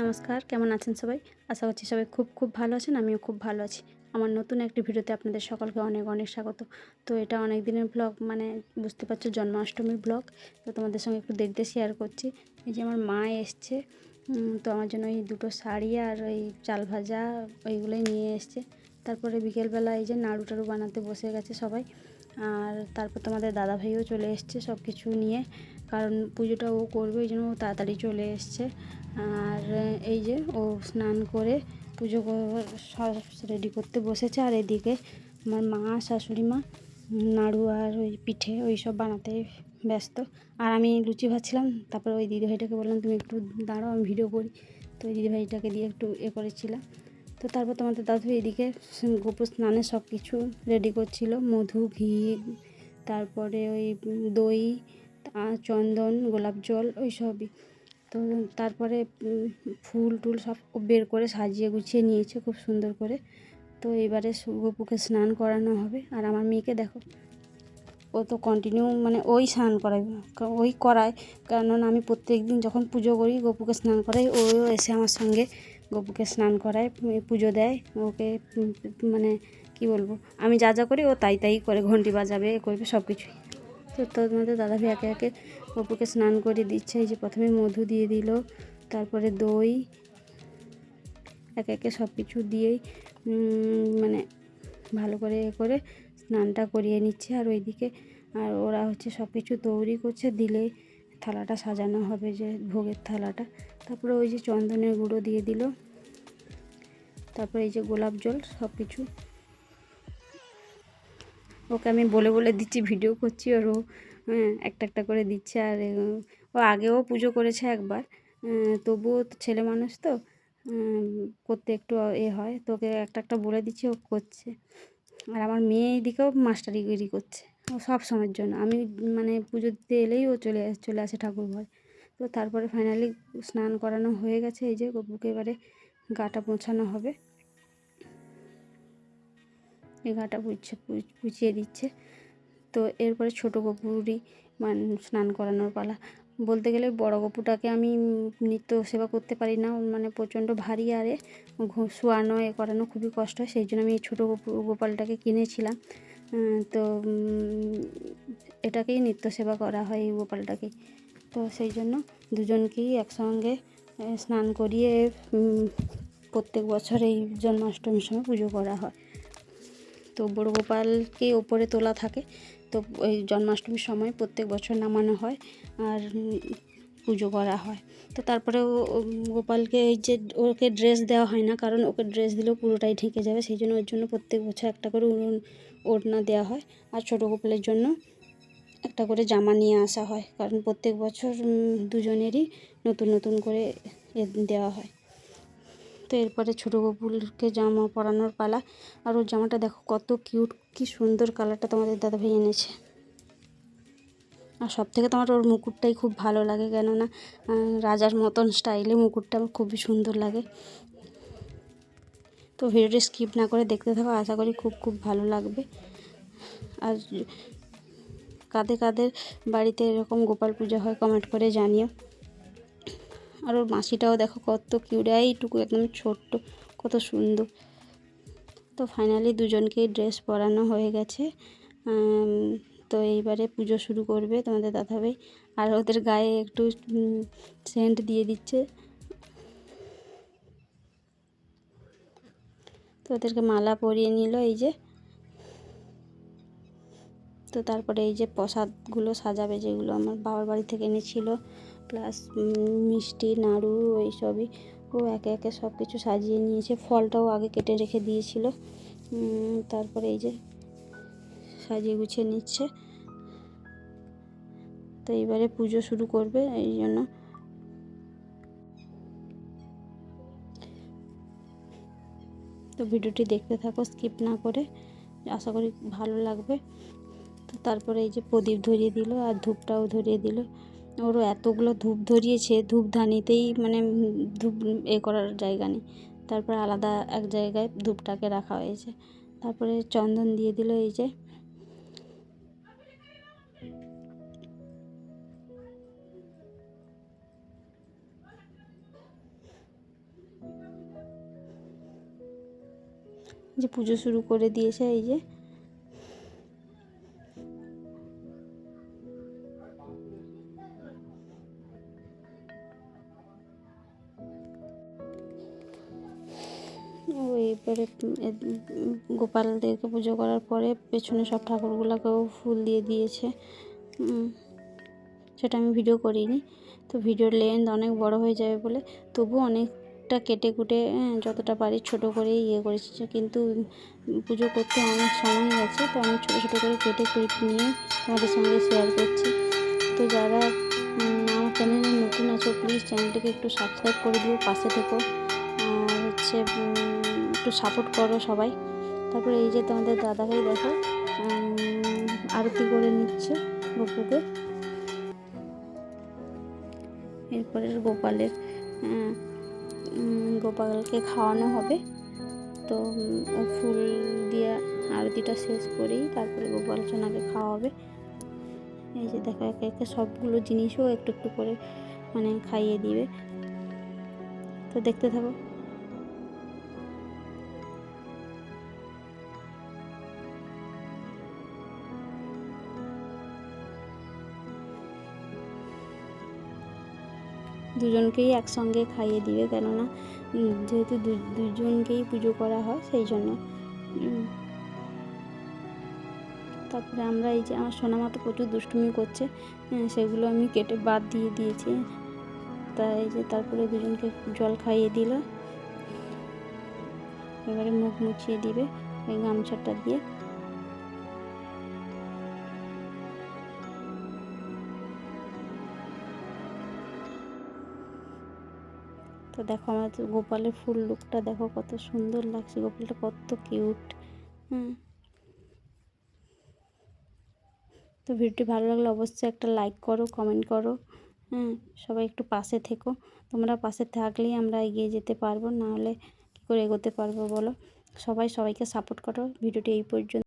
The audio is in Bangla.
নমস্কার, কেমন আছেন সবাই? আশা করছি সবাই খুব খুব ভালো আছেন, আমিও খুব ভালো আছি। আমার নতুন একটি ভিডিওতে আপনাদের সকলকে অনেক অনেক স্বাগত। তো এটা অনেক দিনের ব্লগ মানে বুঝতে পারছ জন্মাষ্টমীর ব্লগ। তো তোমাদের সঙ্গে একটু দেখতে শেয়ার করছি। এই যে আমার মা এসছে তো আমার জন্য ওই দুটো শাড়ি আর ওই চাল ভাজা ওইগুলোই নিয়ে এসছে। তারপরে বিকেলবেলা এই যে নাড়ু টাড়ু বানাতে বসে গেছে সবাই। আর তারপর তোমাদের দাদা ভাইও চলে এসছে সব কিছু নিয়ে। কারণ পুজোটা ও করবে, ওই জন্য ও তাড়াতাড়ি চলে এসছে। আর এই যে ও স্নান করে পুজো সব রেডি করতে বসেছে। আর এদিকে আমার মা, শাশুড়ি মা, নাড়ু আর ওই পিঠে ওই সব বানাতে ব্যস্ত। আর আমি লুচি ভাজছিলাম, তারপরে ওই দিদিভাইটাকে বললাম, তুমি একটু দাঁড়াও, আমি ভিডিও করি। তো ওই দিদিভাইটাকে দিয়ে একটু এ করেছিলাম। তো তারপর তোমাদের দাদু এদিকে গোপু স্নানে সব কিছু রেডি করছিল। মধু, ঘি, তারপরে ওই দই চন্দন, গোলাপ জল, ওই সবই। তো তারপরে ফুল টুল সব বের করে সাজিয়ে গুছিয়ে নিয়েছে খুব সুন্দর করে। তো এবারে গপুকে স্নান করানো হবে। আর আমার মেয়েকে দেখো, ও তো কন্টিনিউ মানে ওই স্নান করায় কা- ওই করায়। কারণ আমি প্রত্যেক দিন যখন পুজো করি, গপুকে স্নান করাই। ও এসে আমার সঙ্গে গপুকে স্নান করায় পুজো দেয়। ওকে মানে কি বলব, আমি যা যা করি ও তাই তাই করে ঘন্টি বাজাবে করবে সব কিছুই তো তোর মধ্যে দাদা ভাই একে একে গপুকে স্নান করে দিচ্ছে। এই যে প্রথমে মধু দিয়ে দিল, তারপরে দই, একে একে সব কিছু দিয়েই মানে ভালো করে এ করে স্নানটা করিয়ে নিচ্ছে। আর ওইদিকে, আর ওরা হচ্ছে সব কিছু তৈরি করছে, দিলে থালাটা সাজানো হবে যে ভোগের থালাটা। তারপরে ওই যে চন্দনের গুঁড়ো দিয়ে দিল। তারপরে এই যে গোলাপ জল সব কিছু ওকে আমি বলে বলে দিচ্ছি ভিডিও করছি আর ও হ্যাঁ, একটা একটা করে দিচ্ছে। আর ও আগেও পুজো করেছে একবার তবুও তো ছেলে মানুষ তো করতে একটু এ হয়। তোকে একটা একটা বলে দিচ্ছি ও করছে। আর আমার মেয়ে এদিকেও মাস্টারিগিরি করছে ও সব সময়ের জন্য। আমি মানে পুজো দিতে এলেই ও চলে চলে আসে ঠাকুর ঘরে। তো তারপরে ফাইনালি স্নান করানো হয়ে গেছে এই যে গপুকে এবারে গাটা পৌঁছানো হবে। গাটা পুছে পুছিয়ে দিচ্ছে। তো এরপরে ছোটো গপুরই মান স্নান করানোর পালা। বলতে গেলে বড় গপুটাকে আমি নিত্য সেবা করতে পারি না। মানে প্রচণ্ড ভারী আরে শোয়ানো, এ করানো খুবই কষ্ট হয়। সেই জন্য আমি ছোটো গোপু, গোপালটাকে কিনেছিলাম। তো এটাকেই নিত্য সেবা করা হয় এই গোপালটাকেই তো সেই জন্য দুজনকেই একসঙ্গে স্নান করিয়ে প্রত্যেক বছর এই জন্মাষ্টমীর সময় পুজো করা হয়। তো বড় গোপালকে ওপরে তোলা থাকে। তো ওই জন্মাষ্টমীর সময় প্রত্যেক বছর নামানো হয় আর পুজো করা হয়। তো তারপরে ও ও গোপালকে এই যে ওকে ড্রেস দেওয়া হয় না, কারণ ওকে ড্রেস দিলেও পুরোটাই ঢেকে যাবে, সেই জন্য ওর জন্য প্রত্যেক বছর একটা করে উড়ন ওড়না দেওয়া হয়। আর ছোটো গোপালের জন্য একটা করে জামা নিয়ে আসা হয়, কারণ প্রত্যেক বছর দুজনেরই নতুন নতুন করে দেওয়া হয়। তো এরপরে ছোটো গোপুলকে জামা পরানোর পালা। আর ওর জামাটা দেখো কত কিউট, কি সুন্দর কালারটা তোমাদের দাদাভাই এনেছে। আর সব থেকে তোমার ওর মুকুটটাই খুব ভালো লাগে কেননা রাজার মতন স্টাইলে মুকুটটা আমার খুবই সুন্দর লাগে। তো ভিডিওটি স্কিপ না করে দেখতে থাকো, আশা করি খুব খুব ভালো লাগবে। আর কাদের কাদের বাড়িতে এরকম গোপাল পূজা হয় কমেন্ট করে জানিও। আর ওর মাসিটাও দেখো কত কিউট এইটুকু একদম ছোট্ট, কত সুন্দর। তো ফাইনালি দুজনকেই ড্রেস পরানো হয়ে গেছে। তো এইবারে পুজো শুরু করবে তোমাদের দাদা দাদাভাই। আর ওদের গায়ে একটু সেন্ট দিয়ে দিচ্ছে। তো ওদেরকে মালা পরিয়ে নিল এই যে। তো তারপরে এই যে প্রসাদগুলো সাজাবে যেগুলো আমার বাবার বাড়ি থেকে এনেছিল। প্লাস মিষ্টি, নাড়ু ওই সবই ও একে একে সব কিছু সাজিয়ে নিয়েছে। ফলটাও আগে কেটে রেখে দিয়েছিল। তারপরে এই যে সাজিয়ে গুছিয়ে নিচ্ছে। তো এইবারে পুজো শুরু করবে এই জন্য। তো ভিডিওটি দেখতে থাকো, স্কিপ না করে। আশা করি ভালো লাগবে। তো তারপরে এই যে প্রদীপ ধরিয়ে দিল আর ধূপটাও ধরিয়ে দিল। ওরও এতগুলো ধূপ ধরিয়েছে ধূপধানিতেই মানে ধূপ এ করার জায়গা নেই। তারপরে আলাদা এক জায়গায় ধূপটাকে রাখা হয়েছে। তারপরে চন্দন দিয়ে দিল এই যে। যে পুজো শুরু করে দিয়েছে এই যে। এবারে গোপালদেরকে পুজো করার পরে পেছনে সব ঠাকুরগুলোকেও ফুল দিয়ে দিয়েছে। সেটা আমি ভিডিও করিনি। তো ভিডিওর লেন্থ অনেক বড় হয়ে যাবে বলে তবু অনেকটা কেটে কুটে হ্যাঁ, যতটা পারি ছোট করে ইয়ে করেছি। কিন্তু পুজো করতে অনেক সময় গেছে তো আমি ছোটো ছোটো করে কেটে ক্লিপ নিয়ে তোমাদের সঙ্গে শেয়ার করছি। তো যারা আমার চ্যানেলে নতুন আছো প্লিজ চ্যানেলটিকে একটু সাবস্ক্রাইব করে দিও পাশে থেকো। হচ্ছে একটু সাপোর্ট করো সবাই। তারপরে এই যে তোমাদের দাদাভাই দেখো আরতি করে নিচ্ছে গোপুকে। এরপরে গোপালের গোপালকে খাওয়ানো হবে। তো ফুল দিয়ে আরতিটা শেষ করেই তারপরে গোপাল সোনাকে খাওয়া হবে এই যে দেখো, একে একে সবগুলো জিনিসও একটু একটু করে মানে খাইয়ে দিবে। তো দেখতে থাকো। দুজনকেই একসঙ্গে খাইয়ে দিবে, কেননা যেহেতু দুজনকেই পুজো করা হয়, সেই জন্য। তারপরে আমরা এই যে আমার সোনামা তো প্রচুর দুষ্টুমি করছে সেগুলো আমি কেটে বাদ দিয়ে দিয়েছি। তা এই যে তারপরে দুজনকে জল খাইয়ে দিল। এবারে মুখ মুছিয়ে দিবে ওই গামছাটা দিয়ে। তো দেখো আমার গোপালের ফুল লুকটা দেখো কত সুন্দর লাগছে। গোপালটা কত কিউট হুম। তো ভিডিওটি ভালো লাগলে অবশ্যই একটা লাইক করো কমেন্ট করো। হ্যাঁ সবাই একটু পাশে থেকো। তোমরা পাশে থাকলেই আমরা এগিয়ে যেতে পারব, নাহলে কী করে এগোতে পারব বলো? সবাই সবাইকে সাপোর্ট করো। ভিডিওটি এই পর্যন্ত